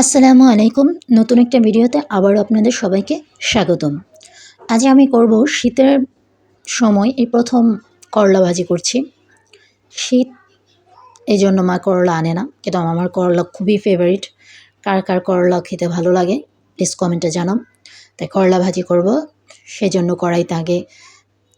আসসালামু আলাইকুম। নতুন একটা ভিডিওতে আবারও আপনাদের সবাইকে স্বাগতম। আজ আমি করব শীতের সময় এই প্রথম করলা ভাজি করছি। শীত এই জন্য মা করলা আনে না, কিন্তু আমার করলা খুবই ফেভারিট কার কার করলা খেতে ভালো লাগে প্লিজ কমেন্টে জানাম তাই করলা ভাজি করব সেই জন্য কড়াইতে আগে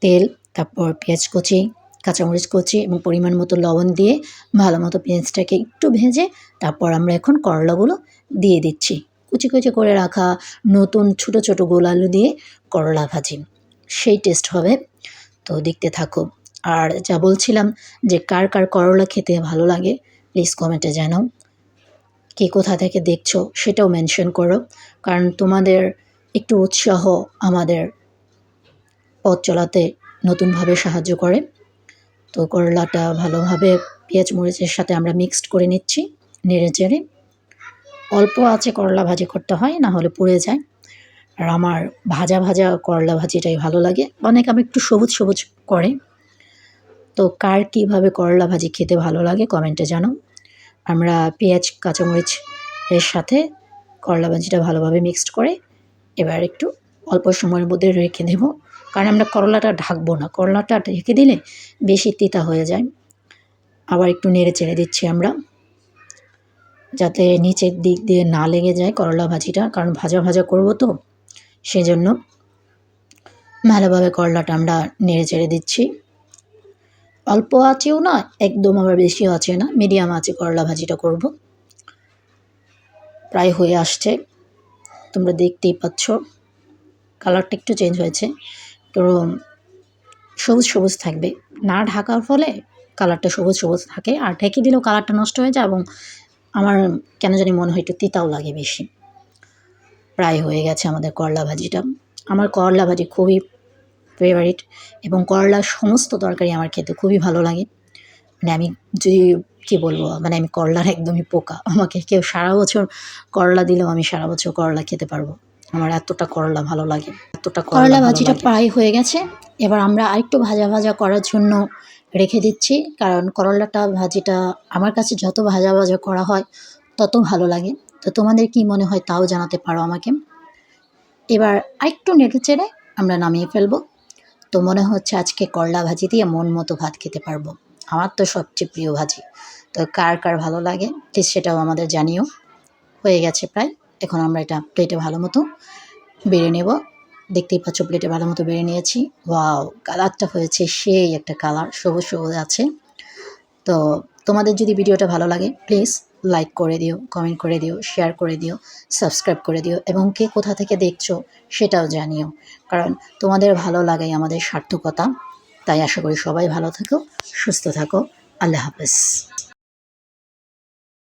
তেল, তারপর পেঁয়াজ কুচি কাঁচামরিচ, কুচি এবং পরিমাণ মতো লবণ দিয়ে ভালো মতো পেঁয়াজটাকে একটু ভেজে তারপর আমরা এখন করলাগুলো দিয়ে দিচ্ছি। কুচি কুচি করে রাখা নতুন ছোটো ছোটো গোল আলু দিয়ে করলা ভাজি। সেই টেস্ট হবে। তো দেখতে থাকো। আর যা বলছিলাম যে কার কার করলা খেতে ভালো লাগে প্লিজ কমেন্টে জানাও। কে কোথা থেকে দেখছ সেটাও মেনশন করো। কারণ তোমাদের একটু উৎসাহ আমাদের পথ চলাতে নতুনভাবে সাহায্য করে। তো করলাটা ভালোভাবে পেঁয়াজ মরিচের সাথে আমরা মিক্সড করে নিচ্ছি, নেড়ে চেড়ে। অল্প আছে করলা ভাজি করতে হয়, না হলে পুড়ে যায়। আর আমার ভাজা ভাজা করলা ভাজিটাই ভালো লাগে। অনেক আমি একটু সবুজ সবুজ করে। তো কার কীভাবে করলা ভাজি খেতে ভালো লাগে কমেন্টে জানো আমরা পেঁয়াজ, কাঁচামরিচ এর সাথে করলা ভাজিটা ভালোভাবে মিক্সড করে এবার একটু অল্প সময়ের মধ্যে রেখে দেব। কারণ আমরা করলাটা ঢাকবো না। করলাটা ঢেকে দিলে বেশি তিতা হয়ে যায়। আবার একটু নেড়ে চেড়ে দিচ্ছি আমরা। যাতে নিচের দিক দিয়ে না লেগে যায় করলা ভাজিটা। কারণ ভাজা ভাজা করব তো। সেজন্য ভালোভাবে করলাটা আমরা নেড়ে চেড়ে দিচ্ছি। অল্প আছেও না, একদম আবার বেশি আছে না। মিডিয়াম আছে করলা ভাজিটা করব। প্রায় হয়ে আসছে। তোমরা দেখতেই পাচ্ছ। কালারটা একটু চেঞ্জ হয়েছে। তো সবুজ সবুজ থাকবে। না ঢাকার ফলে কালারটা সবুজ সবুজ থাকে। আর ঢেকে দিলেও কালারটা নষ্ট হয়ে যায় এবং আমার কেন জানি মনে হয় একটু তিতাও লাগে বেশি। প্রায় হয়ে গেছে আমাদের করলা ভাজিটা। আমার করলা ভাজি খুবই ফেভারিট এবং করলার সমস্ত তরকারি আমার খেতে খুবই ভালো লাগে। মানে আমি যদি কী বলব? মানে আমি করলার একদমই পোকা। আমাকে কেউ সারা বছর করলা দিলেও আমি সারা বছর করলা খেতে পারব। আমার এতটা করলা ভালো লাগে এতটা করলা ভাজিটা প্রায় হয়ে গেছে। এবার আমরা আরেকটু ভাজা ভাজা করার জন্য রেখে দিচ্ছি কারণ করলাটা ভাজিটা আমার কাছে যত ভাজা ভাজা করা হয় তত ভালো লাগে। তো তোমাদের কি মনে হয় তাও জানাতে পারো আমাকে। এবার আরেকটু নেড়ে চেড়ে আমরা নামিয়ে ফেলব। তো মনে হচ্ছে আজকে করলা ভাজি দিয়ে মন মতো ভাত খেতে পারব। আমার তো সবচেয়ে প্রিয় ভাজি। তো কার কার ভালো লাগে প্লিজ সেটাও আমাদের জানিও। হয়ে গেছে প্রায়। এখন আমরা এটা প্লেটে ভালো মতো বেড়ে নেব। দেখতেই পাচ্ছ প্লেটে ভালো মতো বেড়ে নিয়েছি। ওয়াও কালারটা হয়েছে সেই একটা কালার সবুজ সবুজ আছে। তো তোমাদের যদি ভিডিওটা ভালো লাগে প্লিজ লাইক করে দিও কমেন্ট করে দিও শেয়ার করে দিও সাবস্ক্রাইব করে দিও, এবং কে কোথা থেকে দেখছ সেটাও জানিও। কারণ তোমাদের ভালো লাগাই আমাদের সার্থকতা। তাই আশা করি সবাই ভালো থাকো, সুস্থ থাকো। আল্লাহ হাফেজ।